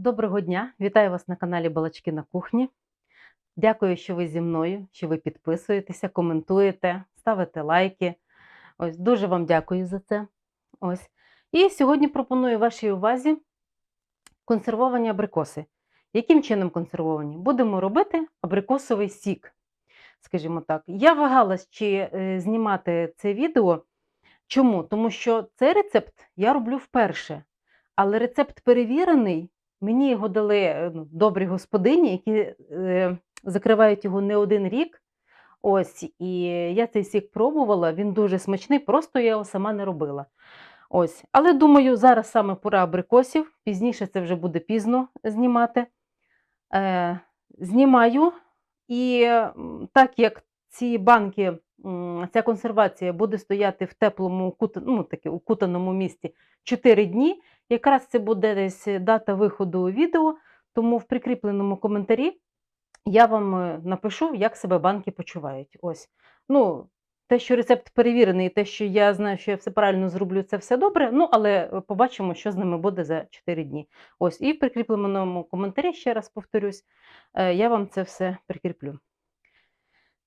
Доброго дня! Вітаю вас на каналі Балачки на кухні. Дякую, що ви зі мною, що ви підписуєтеся, коментуєте, ставите лайки. Ось дуже вам дякую за це. Ось. І сьогодні пропоную вашій увазі консервовані абрикоси. Яким чином консервовані? Будемо робити абрикосовий сік. Скажімо так, я вагалась, чи е, знімати це відео. Чому? Тому що цей рецепт я роблю вперше. Але рецепт перевірений, мені його дали е, ну, добрі господині, які е, закривають його не один рік. Ось, і я цей сік пробувала, він дуже смачний, просто я його сама не робила. Ось. Але думаю, зараз саме пора абрикосів, пізніше це вже буде пізно знімати. Е, знімаю, і так як ці банки, ця консервація буде стояти в теплому ну, таки, укутаному місці 4 дні, якраз це буде десь дата виходу відео, тому в прикріпленому коментарі я вам е, напишу, як себе банки почувають. Ось. Ну, те, що рецепт перевірений, те, що я знаю, що я все правильно зроблю, це все добре. Ну, але е, побачимо, що з ними буде за 4 дні. Ось, і в прикріпленому коментарі, ще раз повторюсь, е, я вам це все прикріплю.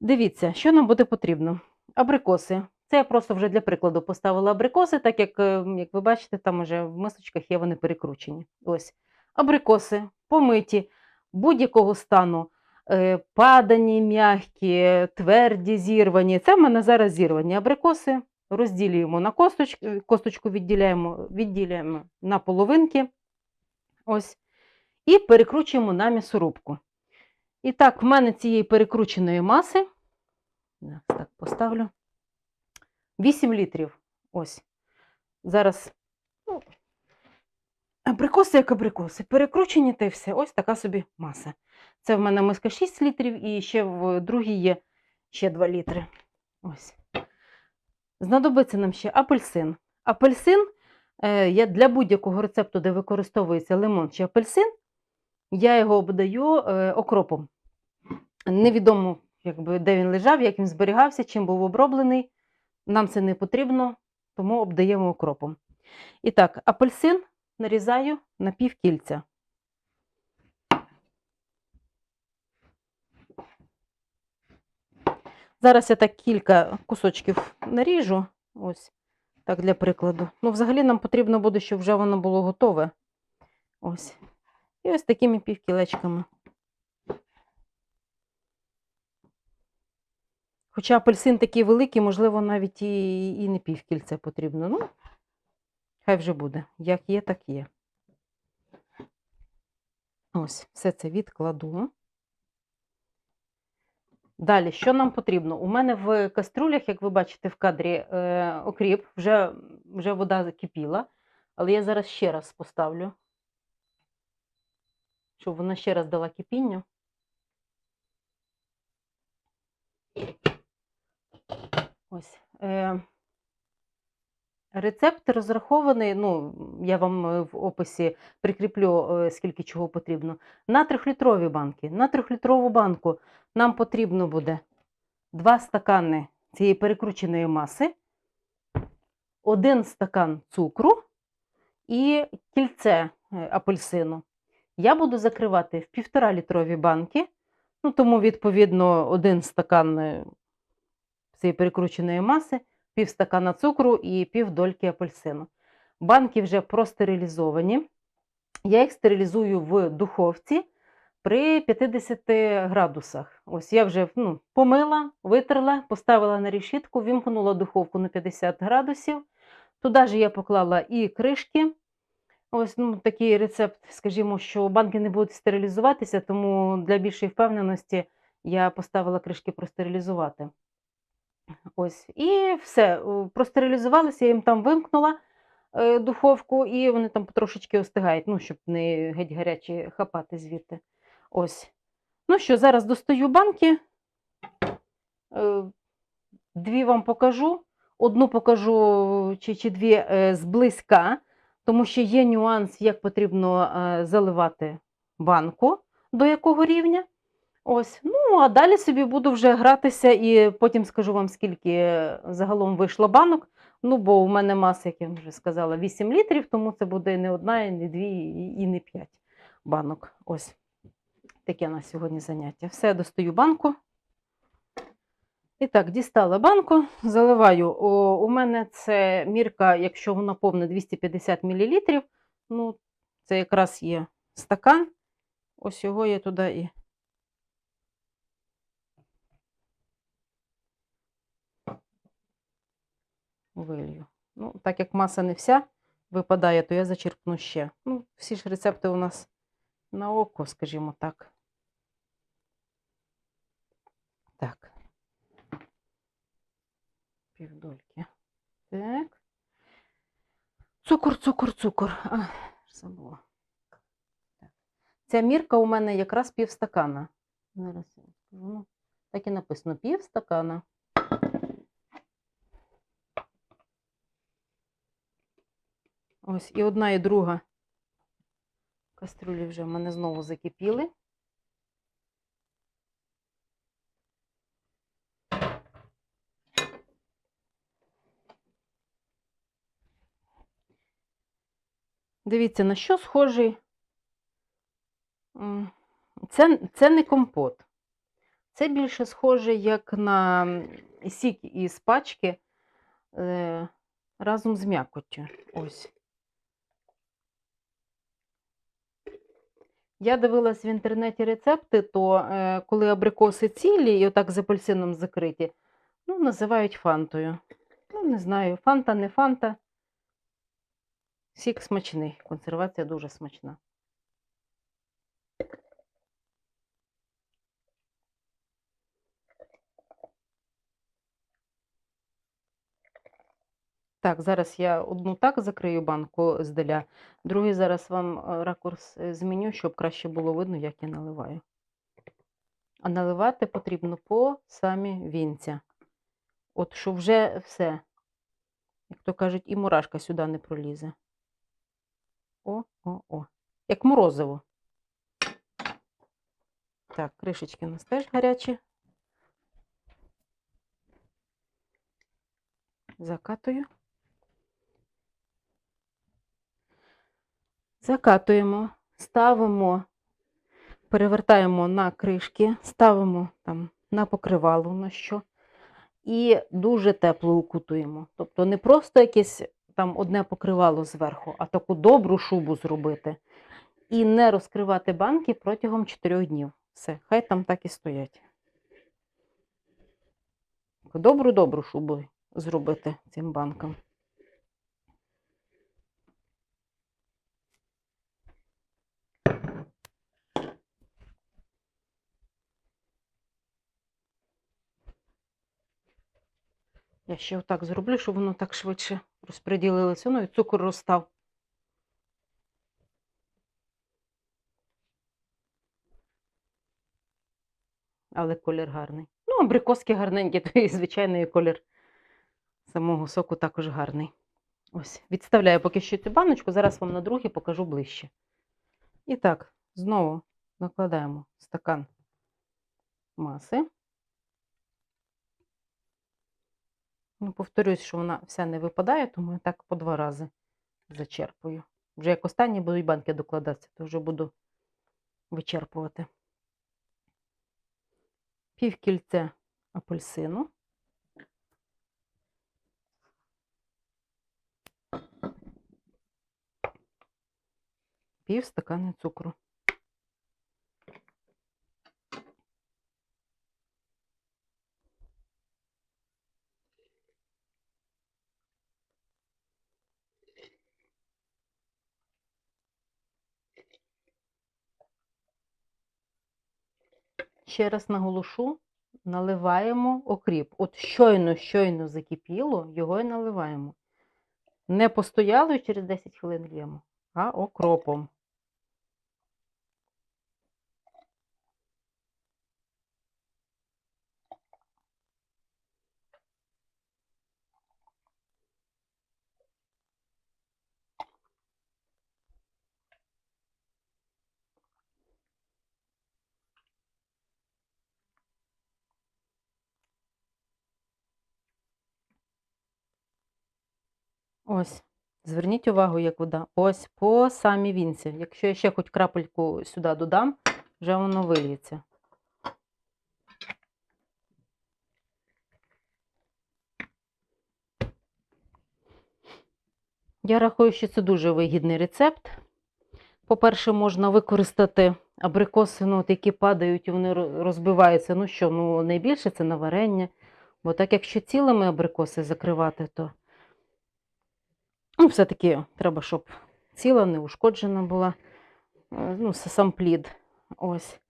Дивіться, що нам буде потрібно. Абрикоси. Це я просто вже для прикладу поставила абрикоси, так як, е, як ви бачите, там вже в мисочках є вони перекручені. Ось. Абрикоси помиті будь-якого стану. е, Падані, м'які, тверді, зірвані. Це в мене зараз зірвані абрикоси. Розділюємо на косточки, косточку відділяємо, відділяємо на половинки. Ось. І перекручуємо на м'ясорубку. І так, в мене цієї перекрученої маси, так поставлю, 8 літрів. Ось. Зараз ну, абрикоси як абрикоси. Перекручені та й все. Ось така собі маса. Це в мене миска 6 літрів, і ще в другій є ще 2 літри. Ось. Знадобиться нам ще апельсин. Апельсин е, я для будь-якого рецепту, де використовується лимон чи апельсин, я його обдаю е, окропом. Невідомо, якби, де він лежав, як він зберігався, чим був оброблений. Нам це не потрібно, тому обдаємо окропом. І так, апельсин нарізаю на півкільця. Зараз я так кілька кусочків наріжу. Ось так для прикладу. Ну, взагалі нам потрібно буде, щоб вже воно було готове. Ось. І ось такими півкілечками. Хоча апельсин такий великий, можливо, навіть і, і не півкільця потрібно. Ну, хай вже буде. Як є, так є. Ось, все це відкладу. Далі, що нам потрібно? У мене в каструлях, як ви бачите в кадрі, е, окріп, вже, вже вода закипіла, але я зараз ще раз поставлю, щоб вона ще раз дала кипіння. Ось. Е, рецепт розрахований, ну, я вам е, в описі прикріплю, е, скільки чого потрібно. На трьохлітрові банки. На трьохлітрову банку нам потрібно буде 2 стакани цієї перекрученої маси, один стакан цукру і кільце е, апельсину. Я буду закривати в 1,5 літрові банки, ну, тому, відповідно, один стакан цієї перекрученої маси, пів стакана цукру і пів дольки апельсину. Банки вже простерилізовані. Я їх стерилізую в духовці при 50 градусах. Ось я вже ну, помила, витерла, поставила на решітку, вімкнула духовку на 50 градусів. Туди ж я поклала і кришки. Ось ну, такий рецепт, скажімо, що банки не будуть стерилізуватися, тому для більшої впевненості я поставила кришки простерилізувати. Ось, і все, простерилізувалися, я їм там вимкнула е, духовку, і вони там потрошечки остигають, ну, щоб не геть гарячі хапати звідти. Ось. Ну що, зараз достаю банки. Е, Дві вам покажу. Одну покажу чи, чи дві е, зблизька, тому що є нюанс, як потрібно заливати банку, до якого рівня. Ось, ну а далі собі буду вже гратися і потім скажу вам, скільки загалом вийшло банок. Ну, бо у мене маса, як я вже сказала, 8 літрів, тому це буде не одна, і не дві, і- не п'ять. банок. Ось таке на сьогодні заняття. Все, достаю банку. І так, дістала банку, заливаю. О, у мене це мірка, якщо вона повна 250 мл, ну, це якраз є стакан. Ось його я туди і. Вилью. Ну, так як маса не вся випадає, то я зачерпну ще. Ну, всі ж рецепти у нас на око, скажімо так. Так. Півдольки. Так. Цукор, цукор, цукор. А, забула. Так. Ця мірка у мене якраз півстакана. Зараз я скажу. Ну, так і написано півстакана. Ось і одна, і друга кастрюлі вже в мене знову закипіли. Дивіться, на що схожий. Це, це не компот. Це більше схоже, як на сік із пачки е, разом з м'якоттю. Ось. Я дивилась в інтернеті рецепти, то е, коли абрикоси цілі і отак з апельсином закриті, ну, називають фантою. Ну, не знаю, фанта, не фанта. Сік смачний, консервація дуже смачна. Так, зараз я одну так закрию банку здаля, другий зараз вам е, ракурс е, зміню, щоб краще було видно, як я наливаю. А наливати потрібно по самі вінця. От що вже все, як то кажуть, і мурашка сюди не пролізе. О, о, о. Як морозиво. Так, кришечки у нас теж гарячі. Закатую. Закатуємо, ставимо, перевертаємо на кришки, ставимо там на покривало на що. І дуже тепло укутуємо. Тобто не просто якесь там одне покривало зверху, а таку добру шубу зробити. І не розкривати банки протягом 4 днів. Все, хай там так і стоять. Добру-добру шубу зробити цим банкам. Я ще отак зроблю, щоб воно так швидше розподілилося. Ну і цукор розстав. Але колір гарний. Ну, абрикоски гарненькі, то і звичайний колір самого соку також гарний. Ось, відставляю поки що цю баночку, зараз вам на другий покажу ближче. І так, знову накладаємо стакан маси. Ну, повторюсь, що вона вся не випадає, тому я так по два рази зачерпую. Вже як останні будуть банки докладатися, то вже буду вичерпувати. Пів кільця апельсину. Пів стакани цукру. Ще раз наголошу, наливаємо окріп. От щойно, щойно закипіло, його і наливаємо. Не постояло через 10 хвилин лємо, а окропом. Ось. Зверніть увагу, як вода. Ось по самій вінці. Якщо я ще хоч крапельку сюди додам, вже воно вильється. Я рахую, що це дуже вигідний рецепт. По-перше, можна використати абрикоси, ну, от які падають, і вони розбиваються. Ну що, ну найбільше це на варення. Бо так, якщо цілими абрикоси закривати, то ну, все-таки треба, щоб ціла, не ушкоджена була. е, Ну, сам плід. Ось.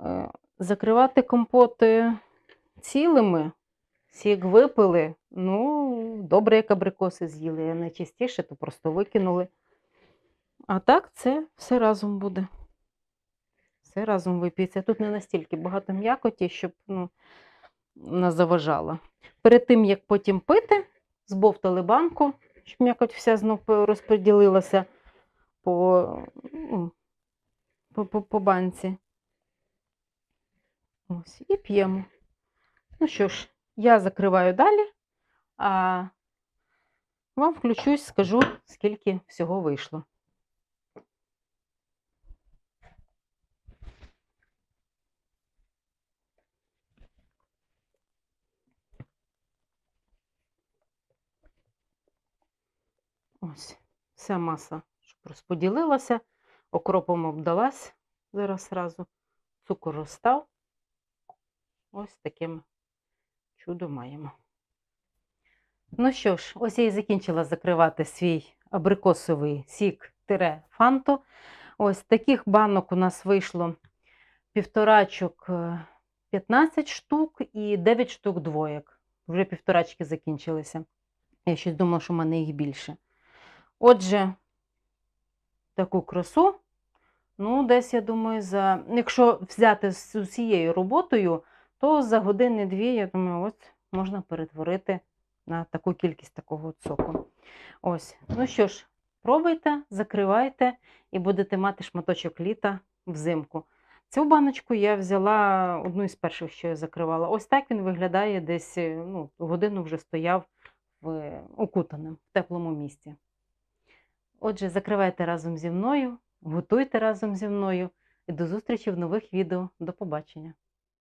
Е, Закривати компоти цілими, сік випили. Ну, добре, як абрикоси з'їли. А найчастіше, то просто викинули. А так це все разом буде. Все разом вип'ється. Тут не настільки багато м'якоті, щоб ну, не заважала. Перед тим, як потім пити, збовтали банку, щоб м'якоть вся знов розподілилася по, ну, по, по, по банці. Ось, і п'ємо. Ну що ж, я закриваю далі, а вам включусь, скажу, скільки всього вийшло. Ось, вся маса, щоб розподілилася, окропом обдалась зараз зразу, цукор розстав. Ось таким чудом маємо. Ну що ж, ось я і закінчила закривати свій абрикосовий сік тире фанту. Ось таких банок у нас вийшло півторачок е, 15 штук і 9 штук двоєк. Вже півторачки закінчилися. Я щось думала, що в мене їх більше. Отже, таку красу, ну, десь, я думаю, за. Якщо взяти з усією роботою, то за години-дві, я думаю, от можна перетворити на таку кількість такого соку. Ось. Ну що ж, пробуйте, закривайте і будете мати шматочок літа взимку. Цю баночку я взяла одну із перших, що я закривала. Ось так він виглядає десь ну, годину вже стояв в укутаним в теплому місці. Отже, закривайте разом зі мною, готуйте разом зі мною і до зустрічі в нових відео. До побачення!